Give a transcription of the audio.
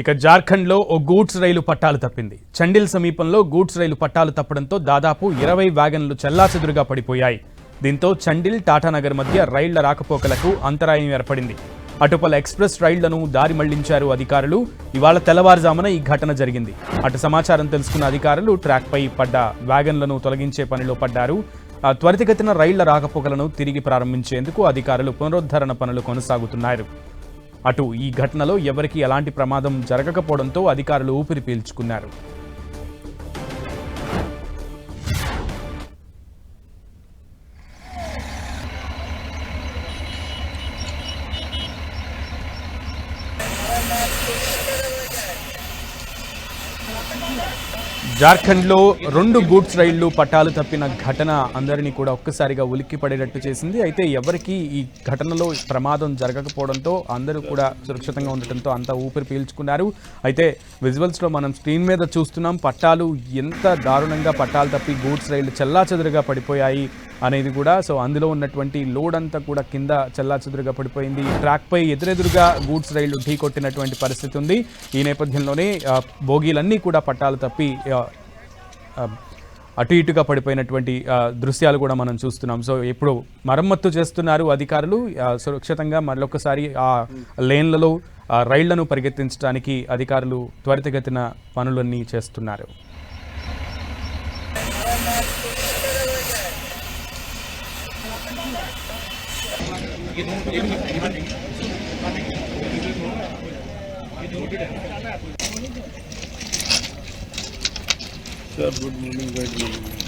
ఇక జార్ఖండ్లో ఓ గూడ్స్ రైలు పట్టాలు తప్పింది. చండిల్ సమీపంలో గూడ్స్ రైలు పట్టాలు తప్పడంతో దాదాపు ఇరవై వ్యాగన్లు చెల్లాచెదురుగా పడిపోయాయి. దీంతో చండిల్ టాటానగర్ మధ్య రైళ్ళ రాకపోకలకు అంతరాయం ఏర్పడింది. అటుపల ఎక్స్ప్రెస్ రైళ్ళను దారి మళ్ళించారు అధికారులు. ఇవాళ తెల్లవారుజామున ఈ ఘటన జరిగింది. అటు సమాచారం తెలుసుకున్న అధికారులు ట్రాక్పై పడ్డ వ్యాగన్లను తొలగించే పనిలో పడ్డారు. ఆ త్వరితగతిన రైళ్ళ రాకపోకలను తిరిగి ప్రారంభించేందుకు అధికారులు పునరుద్ధరణ పనులు కొనసాగుతున్నారు. అటు ఈ ఘటనలో ఎవరికీ ఎలాంటి ప్రమాదం జరగకపోవడంతో అధికారులు ఊపిరి పీల్చుకున్నారు. జార్ఖండ్లో రెండు గూడ్స్ రైళ్ళు పట్టాలు తప్పిన ఘటన అందరినీ కూడా ఒక్కసారిగా ఉలిక్కి పడేటట్టు చేసింది. అయితే ఎవరికి ఈ ఘటనలో ప్రమాదం జరగకపోవడంతో అందరూ కూడా సురక్షితంగా ఉండటంతో అంతా ఊపిరి పీల్చుకున్నారు. అయితే విజువల్స్లో మనం స్క్రీన్ మీద చూస్తున్నాం పట్టాలు ఎంత దారుణంగా పట్టాలు తప్పి గూడ్స్ రైళ్ళు చెల్లాచెదురుగా పడిపోయాయి. అనేది కూడా. సో అందులో ఉన్నటువంటి లోడ్ అంతా కూడా కింద చెల్లాచెదురుగా పడిపోయింది. ట్రాక్పై ఎదురెదురుగా గూడ్స్ రైళ్ళు ఢీ కొట్టినటువంటి పరిస్థితి ఉంది. ఈ నేపథ్యంలోనే బోగీలన్నీ కూడా పట్టాలు తప్పి అటు ఇటుగా పడిపోయినటువంటి దృశ్యాలు కూడా మనం చూస్తున్నాం. సో ఇప్పుడు మరమ్మత్తు చేస్తున్నారు అధికారులు. సురక్షితంగా మరొకసారి ఆ లేన్లలో రైళ్ళను పరిగెత్తించడానికి అధికారులు త్వరితగతిన పనులన్నీ చేస్తున్నారు. Sir, good morning, good morning.